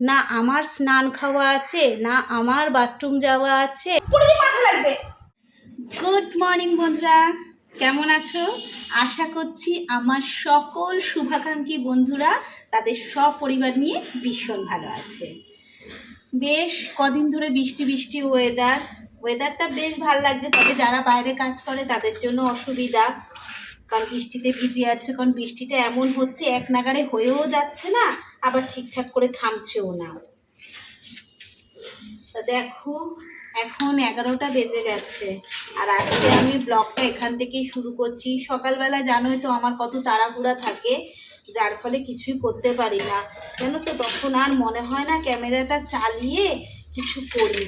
না আমার স্নান খাওয়া আছে না আমার বাথরুম যাওয়া আছে। গুড মর্নিং বন্ধুরা কেমন আছো? আশা করছি আমার সকল শুভাকাঙ্ক্ষী বন্ধুরা তাদের সব পরিবার নিয়ে ভীষণ ভালো আছে। বেশ কদিন ধরে বৃষ্টি বৃষ্টি ওয়েদার ওয়েদারটা বেশ ভালো লাগছে তবে যারা বাইরে কাজ করে তাদের জন্য অসুবিধা। কারণ বৃষ্টিতে ভিজে যাচ্ছে কারণ বৃষ্টিটা এমন হচ্ছে এক নাগারে হয়েও যাচ্ছে না। আবার ঠিকঠাক করে থামছেও না। তা দেখো, এখন এগারোটা বেজে গেছে। আর আজকে আমি ব্লগটা এখান থেকেই শুরু করছি। সকালবেলা জানোই তো আমার কত তাড়াহুড়া থাকে, যার ফলে কিছুই করতে পারি না। জানো তো, তখন আর মনে হয় না ক্যামেরাটা চালিয়ে কিছু করি।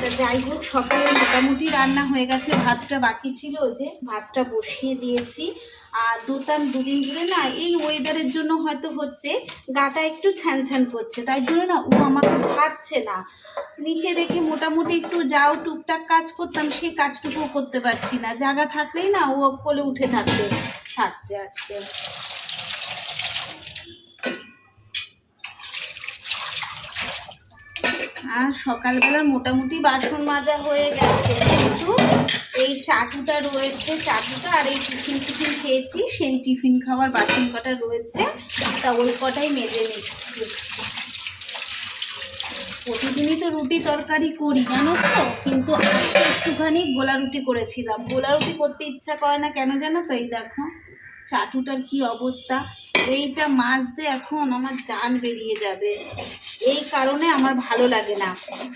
তা যাই হোক, সকালে মোটামুটি রান্না হয়ে গেছে। ভাতটা বাকি ছিল যে, ভাতটা বসিয়ে দিয়েছি। আর দোতান দুদিন ধরে না এই ওয়েদারের জন্য হয়তো হচ্ছে গাটা একটু ছ্যান ছ্যান করছে। তাই জন্য না ও আমাকে ছাড়ছে না। নিচে দেখে মোটামুটি একটু যাও টুকটাক কাজ করতাম সেই কাজটুকুও করতে পারছি না। জায়গা থাকলেই না ও কোলে উঠে থাকবে থাকছে আজকে। আর সকালবেলা মোটামুটি বাসন মাজা হয়ে গেছে। কিন্তু এই চাটুটা রয়েছে, চাটুটা আর এই টিফিন টিফিন খেয়েছি। সেই টিফিন খাওয়ার বাসন কটা রয়েছে, তা ওই কটাই মেজে নিচ্ছি। প্রতিদিনই তো রুটি তরকারি করি, জানো তো? কিন্তু আজকে একটুখানি গোলা রুটি করেছিলাম। গোলা রুটি করতে ইচ্ছা করে না কেন জানো তো? এই দেখো, চাটুটার কি অবস্থা। এইটা মাজতে এখন আমার জান বেরিয়ে যাবে। এই কারণে আমার ভালো লাগে না।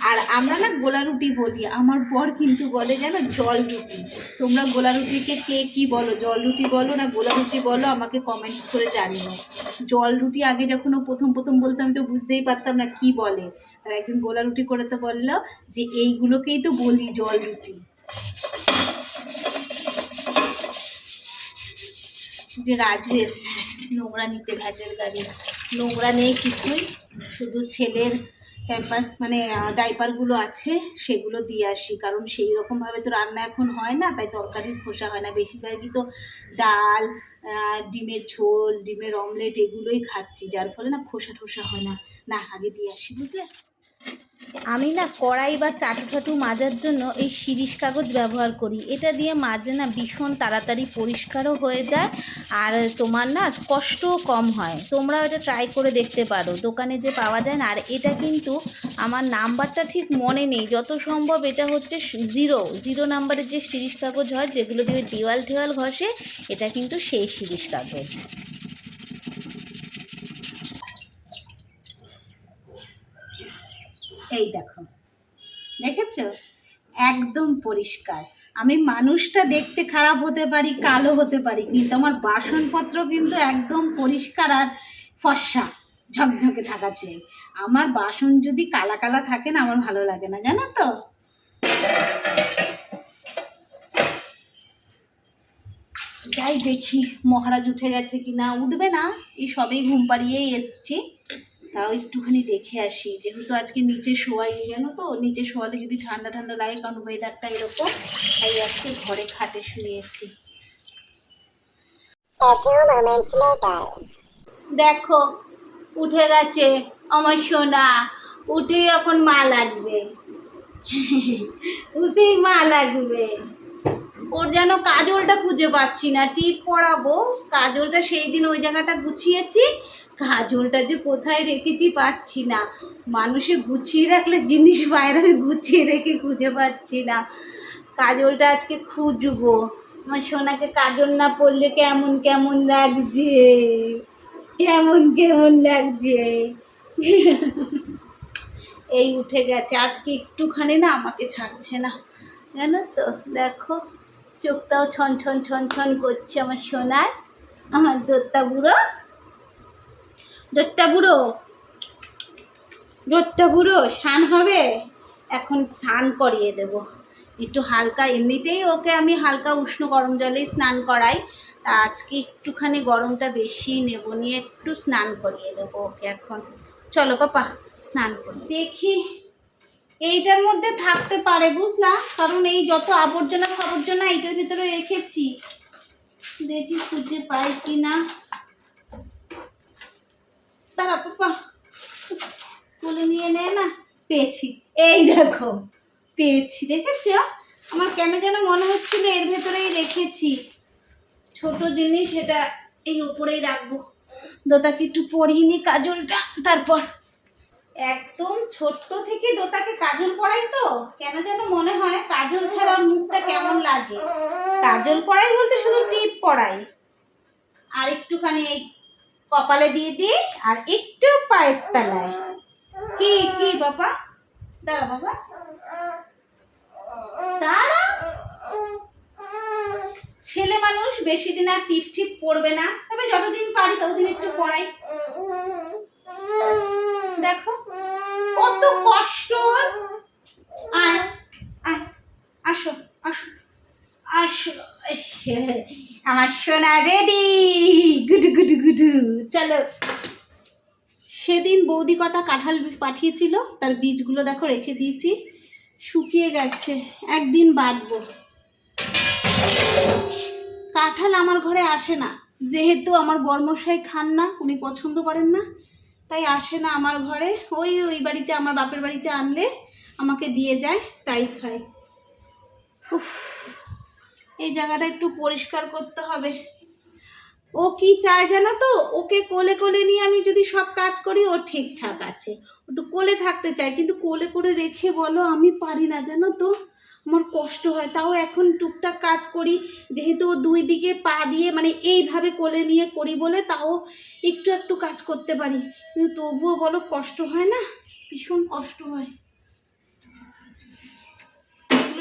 আর আমরা না গোলা রুটি বলি। আমার বর কিন্তু বলে যেন জল রুটি তোমরা গোলা রুটিকে কে কি বলো? জল রুটি বলো না গোলা রুটি বলো, আমাকে কমেন্টস করে জানিও। জল রুটি আগে যখন ও প্রথম প্রথম বলতাম আমি তো বুঝতেই পারতাম না কি বলে। তার একদিন গোলা রুটি করে তো বলল যে, এইগুলোকেই তো বলি জল রুটি যে রাজু এসছে, নোংরা নিতে ভ্যাটের গাড়ি। নোংরা নেই কিছুই, শুধু ছেলের ক্যাম্পাস মানে ডাইপারগুলো আছে, সেগুলো দিয়ে আসি। কারণ সেই রকমভাবে তো রান্না এখন হয় না, তাই তরকারির খোসা হয় না। বেশিরভাগই তো ডাল ডিমের ঝোল, ডিমের অমলেট এগুলোই খাচ্ছি, যার ফলে না খোসা ঠোসা হয় না। না, আগে দিয়ে আসি, বুঝলে? আমি না কড়াই বা চাটু ফাটু মাজার জন্য এই শিরিষ কাগজ ব্যবহার করি। এটা দিয়ে মাজে না ভীষণ তাড়াতাড়ি পরিষ্কারও হয়ে যায় আর তোমার না কষ্টও কম হয়। তোমরাও এটা ট্রাই করে দেখতে পারো। দোকানে যে পাওয়া যায় না, আর এটা কিন্তু আমার নাম্বারটা ঠিক মনে নেই। যত সম্ভব এটা হচ্ছে জিরো জিরো নাম্বারের যে শিরিষ কাগজ হয়, যেগুলো দিয়ে দেওয়াল টেওয়াল ঘষে, এটা কিন্তু সেই শিরিষ কাগজ। এই দেখো। দেখেছ? একদম পরিষ্কার। আমি মানুষটা দেখতে খারাপ হতে পারি, কালো হতে পারি, কিন্তু আমার বাসনপত্র কিন্তু একদম পরিষ্কার আর ফর্সা, ঝকঝকে থাকা চাই আমার বাসন যদি কালা কালা থাকে না, আমার ভালো লাগে না, জানো তো? যাই দেখি, মহারাজ উঠে গেছে কি না উঠবে না? এই সবেই ঘুম পাড়িয়েই এসছি। তাও একটুখানি দেখে আসি। যেহেতু আজকে নিচে শোয়াই জানো তো? নিচে শোয়ালে যদি ঠান্ডা ঠান্ডা লাগে কারণ ওয়েদারটা এরকম তাই আজকে ঘরে খাটে শুয়েছি. দেখো উঠে গেছে আমার সোনা। উঠে এখন মা লাগবে। উঠেই মা লাগবে। ওর যেন কাজলটা খুঁজে পাচ্ছি না। টিপ পরাবো। কাজলটা সেই দিন ওই জায়গাটা গুছিয়েছি। কাজলটা যে কোথায় রেখেছি পাচ্ছি না। মানুষে গুছিয়ে রাখলে জিনিস বাইরে আমি গুছিয়ে রেখে খুঁজে পাচ্ছি না। কাজলটা আজকে খুঁজবো। আমার সোনাকে কাজল না পরলে কেমন কেমন লাগছে? কেমন কেমন লাগছে? এই উঠে গেছে। আজকে একটুখানি না আমাকে ছাড়ছে না। জানো তো, দেখো, চোখটাও ছন ছন ছন ছন করছে আমার সোনার, আমার দোত্তা বুড়ো। দোত্তা বুড়ো। দোত্তা বুড়ো, স্নান হবে? এখন স্নান করিয়ে দেব। একটু হালকা, এমনিতেই ওকে আমি হালকা উষ্ণ গরম জলেই স্নান করাই। তা আজকে একটুখানি গরমটা বেশি নেব নিয়ে একটু স্নান করিয়ে দেবো ওকে এখন। চলো পাপা, স্নান করি। দেখি, এইটার মধ্যে থাকতে পারে বুঝলা? কারণ এই যত আবর্জনা ফাবর্জনা এইটার ভিতরে রেখেছি। দেখি খুঁজে পাই কি না নিয়ে নেয় না? পেয়েছি। এই দেখো, পেয়েছি। দেখেছ? আমার কেন যেন মনে হচ্ছিল এর ভেতরেই রেখেছি। ছোট জিনিস, এটা এই উপরেই রাখব। দোতাকে একটু পরিয়ে নি কাজলটা, তারপর। একদম ছোট্ট থেকে দোতাকে কাজল পরাই তো। কেন যেন মনে হয় কাজল ছাড়া মুখটা কেমন লাগে। কাজল পরাই বলতে শুধু টিপ পরাই। আর একটুখানি এই কপালে দিয়ে দিই, আর একটু পায়ের তলায়। কি কি বাবা? দাঁড়া বাবা। দাঁড়া। ছেলে মানুষ বেশি দিন আর টিপ টিপ পড়বে না। তবে যতদিন পারি ততদিন একটু পড়াই। দেখো, কত কষ্ট। আয় আয়, আসো আসো আসো। আমার সোনা রেডি। গুডু গুডু গুডু। চলো। সেদিন বৌদি কটা কাঁঠাল পাঠিয়েছিল, তার বীজগুলো দেখো রেখে দিয়েছি, শুকিয়ে গেছে, একদিন বাটবো। কাঁঠাল আমার ঘরে আসে না, যেহেতু আমার বর্মশাই খান না, উনি পছন্দ করেন না, তাই আসে না আমার ঘরে, ওই ওই বাড়িতে, আমার বাপের বাড়িতে আনলে আমাকে দিয়ে যায়, তাই খায়। উফ, এই জায়গাটা একটু পরিষ্কার করতে হবে। ও কি চায় জানো তো? ওকে কোলে কোলে নিয়ে আমি যদি সব কাজ করি, ও ঠিকঠাক আছে। একটু কোলে থাকতে চায়, কিন্তু কোলে করে রেখে বলো, আমি পারি না জানো তো? আমার কষ্ট হয়। তাও এখন টুকটাক কাজ করি, যেহেতু ও দুই দিকে পা দিয়ে মানে এইভাবে কোলে নিয়ে করি বলে, তাও একটু একটু কাজ করতে পারি। কিন্তু তবুও বলো, কষ্ট হয় না? ভীষণ কষ্ট হয়।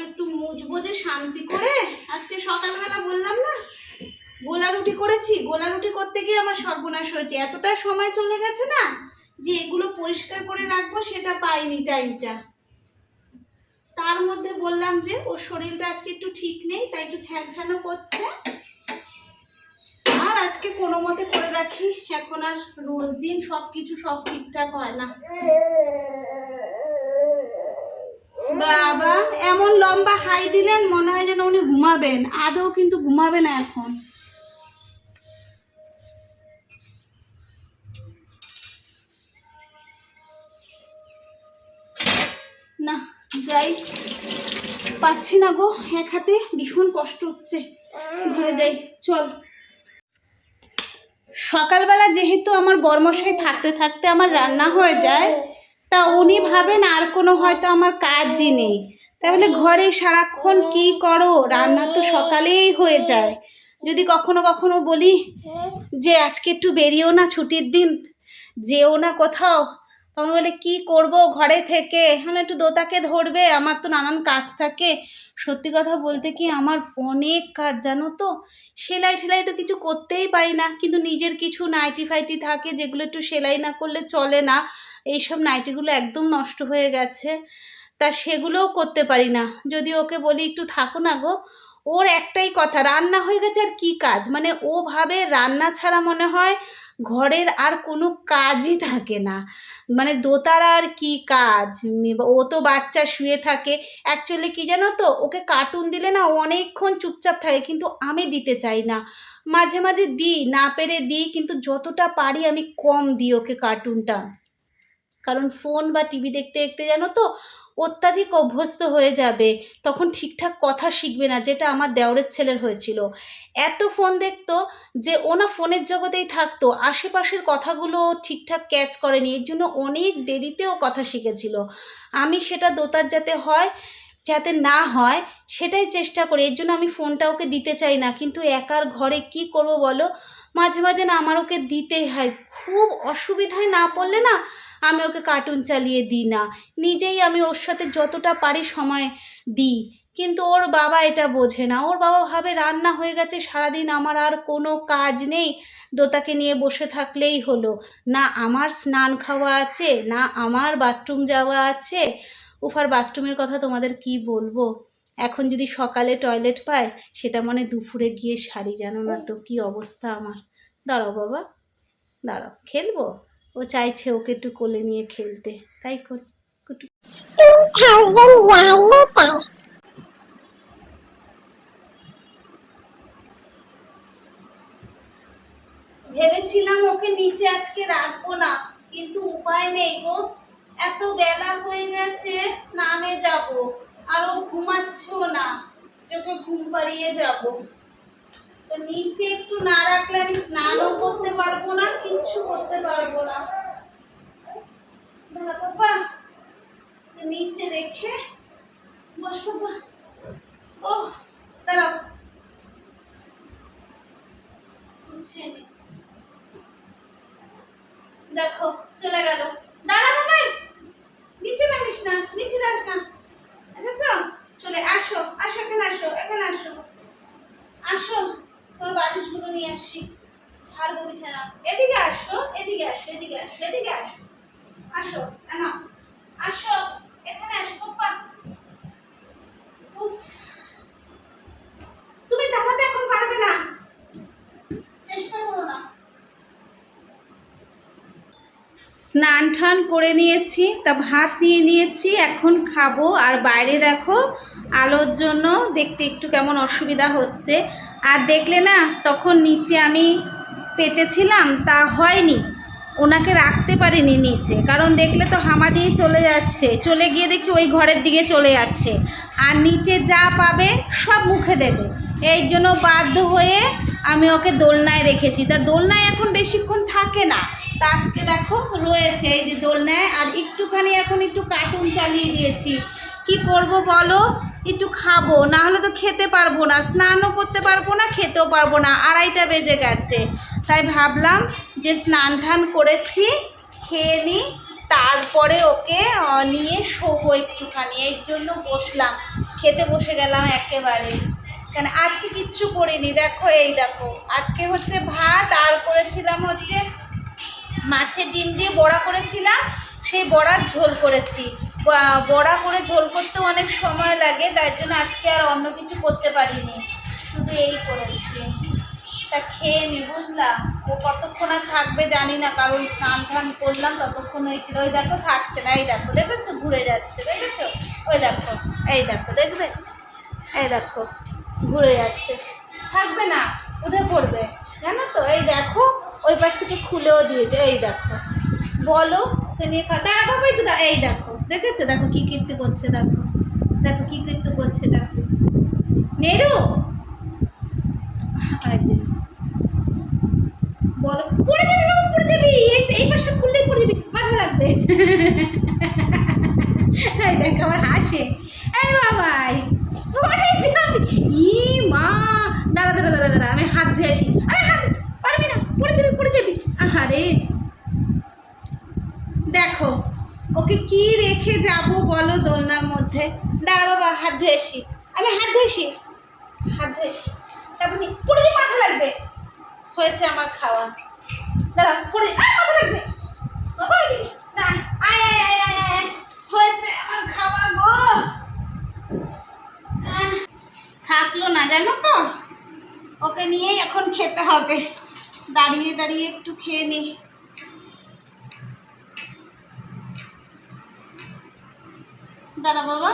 একটু মুছবো যে শান্তি করে। আজকে সকালবেলা বললাম না? গোলা রুটি করেছি গোলা রুটি করতে গিয়ে আমার সর্বনাশ হয়েছে। এতটা সময় চলে গেছে না যে এগুলো পরিষ্কার করে রাখব, সেটা পাইনি টাইমটা। তার মধ্যে বললাম যে, ওর শরীরটা আজকে একটু ঠিক নেই, তাই একটু ছ্যাঁছানো করছে। আর আজকে কোনো মতে করে রাখি, এখন আর রোজ দিন সব কিছু সব ঠিকঠাক হয় না। বাবা, এমন লম্বা হাই দিলেন, মনে হয় যেন উনি ঘুমাবেন। আদৌ কিন্তু ঘুমাবে না এখন। না, যাই। পাচ্ছি না গো, এক হাতে। ভীষণ কষ্ট হচ্ছে। ঘরে যাই, চল। সকালবেলা যেহেতু আমার বর্মশাই থাকতে থাকতে আমার রান্না হয়ে যায়, তা উনি ভাবেন আর কোনো হয়তো আমার কাজই নেই। তাহলে ঘরে সারাক্ষণ কি করো? রান্না তো সকালেই হয়ে যায়। যদি কখনো কখনো বলি যে, আজকে একটু বেরিয়েও না ছুটির দিন, যেও না কোথাও তখন বলে, কি করব ঘরে থেকে? মানে একটু দোতাকে ধরবে, আমার তো নানান কাজ থাকে। সত্যি কথা বলতে কি আমার অনেক কাজ, জানো তো? সেলাই ঠেলাই তো কিছু করতেই পারি না, কিন্তু নিজের কিছু নাইটি ফাইটি থাকে যেগুলো একটু সেলাই না করলে চলে না। এইসব নাইটিগুলো একদম নষ্ট হয়ে গেছে, তা সেগুলোও করতে পারি না। যদি ওকে বলি, একটু থাকো না গো। ওর একটাই কথা, রান্না হয়ে গেছে আর কি কাজ? মানে ও ভাবে রান্না ছাড়া মনে হয় ঘরের আর কোনো কাজই থাকে না। মানে দোতার আর কি কাজ? ও তো বাচ্চা শুয়ে থাকে। অ্যাকচুয়ালি কি জানো তো? ওকে কার্টুন দিলে না অনেকক্ষণ চুপচাপ থাকে, কিন্তু আমি দিতে চাই না। মাঝে মাঝে দিই, না পেরে দিই, কিন্তু যতটা পারি আমি কম দিই ওকে কার্টুনটা কারণ ফোন বা টিভি দেখতে দেখতে জানো তো অত্যাধিক অভ্যস্ত হয়ে যাবে, তখন ঠিকঠাক কথা শিখবে না, যেটা আমার দেওরের ছেলের হয়েছিল। এত ফোন দেখতো যে ওনা ফোনের জগতেই থাকতো, আশেপাশের কথাগুলো ঠিকঠাক ক্যাচ করেনি, এর জন্য অনেক দেরিতেও কথা শিখেছিল। আমি সেটা দোতার যাতে হয়, যাতে না হয়, সেটাই চেষ্টা করি, এর জন্য আমি ফোনটা ওকে দিতে চাই না, কিন্তু একার ঘরে কি করব বলো? মাঝে মাঝে না আমার ওকে দিতেই হয়। খুব অসুবিধায় না পড়লে না আমি ওকে কার্টুন চালিয়ে দিই না। নিজেই আমি ওর সাথে যতটা পারি সময় দিই। কিন্তু ওর বাবা এটা বোঝে না। ওর বাবা ভাবে রান্না হয়ে গেছে, সারাদিন আমার আর কোনো কাজ নেই। দোতাকে নিয়ে বসে থাকলেই হলো। না আমার স্নান খাওয়া আছে, না আমার বাথরুম যাওয়া আছে। উফার বাথরুমের কথা তোমাদের কি বলব? এখন যদি সকালে টয়লেট পায়, সেটা মানে দুপুরে গিয়ে সারি জানো না তো কি অবস্থা আমার। দাঁড়াও বাবা। দাঁড়াও, খেলব? ও চাইছে ওকে একটু কোলে নিয়ে খেলতে। তাই কর একটু 2000 years later. ভেবেছিলাম ওকে নিচে আজকে রাখব না, কিন্তু উপায় নেই গো। এত বেলা হয়ে গেছে, স্নানে যাব, আর ও ঘুমাচ্ছেও না। চোখে ঘুম পাড়িয়ে যাব। তো নিচে একটু না রাখলে আমি স্নানও করতে পারব না, কিচ্ছু করতে পারব না। দাঁড়া বাবা নিচে রেখে বস। বাবা ও দাঁড়াও মুছে নি। দেখো চলে গেল দাঁড়া বাবাই নিচে নামিস না নিচে যাস না দেখেছ চলে আসো আসো এখানে আসো এখানে আসো আসো তোর বালিশগুলো নিয়ে আসি ছাড়বো বিছানা এদিকে আসো এদিকে আসো এদিকে আসো এদিকে আসো আসো, না আসো, এখানে আসো তুমি এখন পারবে না। চেষ্টা করো না। স্নান টান করে নিয়েছি, তা ভাত নিয়ে নিয়েছি, এখন খাব। আর বাইরে দেখো, আলোর জন্য দেখতে একটু কেমন অসুবিধা হচ্ছে। আর দেখলে না, তখন নিচে আমি পেতেছিলাম, তা হয়নি। ওনাকে রাখতে পারিনি নিচে। কারণ দেখলে তো হামা দিয়ে চলে যাচ্ছে। চলে গিয়ে দেখি ওই ঘরের দিকে চলে যাচ্ছে। আর নিচে যা পাবে সব মুখে দেবে। এই জন্য বাধ্য হয়ে আমি ওকে দোলনায় রেখেছি। তা দোলনায় এখন বেশিক্ষণ থাকে না। তা আজকে দেখো রয়েছে এই যে দোলনায়। আর একটুখানি এখন একটু কার্টুন চালিয়ে দিয়েছি। কি করব বলো? একটু খাব। না হলে তো খেতে পারব না। স্নানও করতে পারব না, খেতেও পারব না। আড়াইটা বেজে গেছে। তাই ভাবলাম যে স্নান টান করেছি, খেয়ে নিই তারপরে ওকে নিয়ে শোবো একটুখানি। এই জন্য বসলাম। খেতে বসে গেলাম একেবারে কেন, আজকে কিচ্ছু করিনি। দেখো, এই দেখো। আজকে হচ্ছে ভাত, আর করেছিলাম হচ্ছে মাছের ডিম দিয়ে বড়া করেছিলাম। সেই বড়ার ঝোল করেছি। বড়া করে ঝোল করতেও অনেক সময় লাগে, তাই জন্য আজকে আর অন্য কিছু করতে পারিনি। শুধু এই করেছি। তা খেয়ে নি, বুঝলাম। ও কতক্ষণ আর থাকবে জানি না, কারণ স্নান টান করলাম, ততক্ষণ হয়েছিল ওই দেখো থাকছে না, এই দেখো, দেখেছ? ঘুরে যাচ্ছে, দেখেছ? ওই দেখো, এই দেখো, দেখবে? এই দেখো, ঘুরে যাচ্ছে। থাকবে না, উঠে পড়বে, জানো তো? এই দেখো, ওই পাশ থেকে খুলেও দিয়েছে, এই দেখো। বলো নিয়ে খা দাঁড়া, বাবা, একটু এই দেখো, দেখেছ? দেখো কি কীর্তি করছে, দেখো। দেখো কি কীর্তি করছে, দেখো। এই যে। বলো, পড়ে যাবি বাবা, পড়ে যাবি। এই পাশটা খুললেই পড়ে যাবি মাথা লাগবে। দেখ আমার হাসে। এই বাবাই, পড়ে যাবি। ই মা, দাঁড়া দাঁড়া দাঁড়া দাঁড়া, আমি হাত ধুয়ে আসি। আরে হাত, পারবি না, পড়ে যাবি পড়ে যাবি। আহারে। দেখো, ওকে কি রেখে যাব বলো দোলনার মধ্যে? দাঁড়া বাবা, হাত ধুয়ে আসি। আমি হাত ধুয়ে আসি হাত ধুয়ে আসি তারপর নি- পড়ে যাবি মাথা লাগবে হয়েছে আমার খাওয়া। দাঁড়া, পড়ে খাওয়া গো। থাকল না, জানো তো? ওকে নিয়েই এখন খেতে হবে। দাঁড়িয়ে দাঁড়িয়ে একটু খেয়ে নি। দাঁড়া বাবা।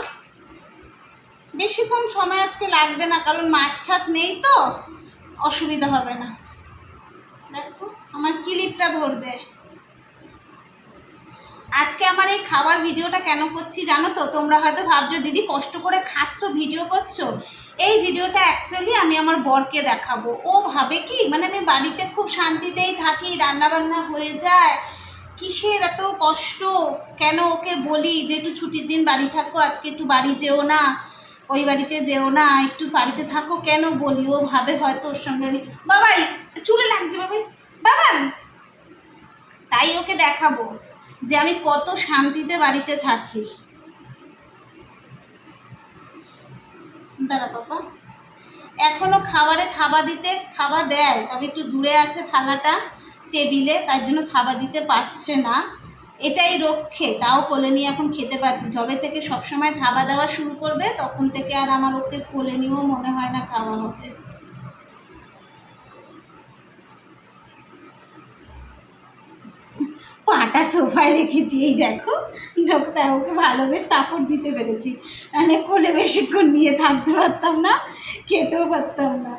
বেশিক্ষণ সময় আজকে লাগবে না, কারণ মাছ টাছ নেই তো। অসুবিধা হবে না। আমার ধরবে। আজকে আমার এই খাবার ভিডিওটা কেন করছি জানো তো? তোমরা হয়তো ভাবছ, দিদি, কষ্ট করে খাচ্ছ, ভিডিও করছ? এই ভিডিওটা অ্যাকচুয়ালি আমি আমার বরকে দেখাবো। ও ভাবে কি? মানে আমি বাড়িতে খুব শান্তিতেই থাকি, রান্নাবান্না হয়ে যায়। কিসের এত কষ্ট? কেন ওকে বলি যে, একটু ছুটির দিন বাড়ি থাকো, আজকে একটু বাড়ি যেও না, ওই বাড়িতে যেও না, একটু বাড়িতে থাকো। কেন বলি? ও ভাবে হয়তো ওর সঙ্গে আমি বাবাই চুলে লাগছে বাবাই বাবা তাই ওকে দেখাবো যে আমি কত শান্তিতে বাড়িতে থাকি। দাঁড়া বাবা এখনও খাবারে থাবা দিতে খাবার দেয়, তবে একটু দূরে আছে থালাটা, টেবিলে, তার জন্য খাবার দিতে পারছে না। এটাই রক্ষে, তাও কোলে নিয়ে এখন খেতে পারছি। যবে থেকে সবসময় থাবা দেওয়া শুরু করবে, তখন থেকে আর আমার ওকে কোলে নিয়েও মনে হয় না খাওয়া হবে। পাটা সোফায় রেখেছি, এই দেখো। তাই ওকে ভালো বেশ সাপোর্ট দিতে পেরেছি। মানে কোলে বেশিক্ষণ নিয়ে থাকতে পারতাম না, খেতেও পারতাম না।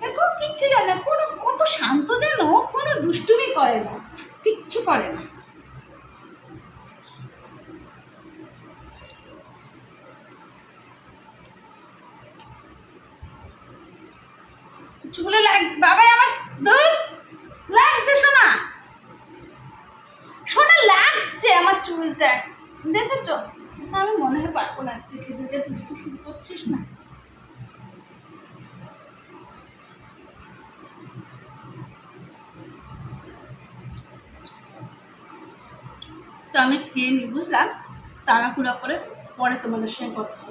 দেখো, কিচ্ছু জানে না, কোনো, কত শান্ত যেন, কোনো দুষ্টুমি করে না, কিচ্ছু করে না। চুলে লাগ, বাবাই আমার চুলটা। দেখেছ? আমি মনে হয় পারব না আজকে খেতে দুষ্টু শুরু করছিস না। তো আমি খেয়ে নিই বুঝলাম? তাড়াহুড়া করে পরে তোমাদের সঙ্গে কথা।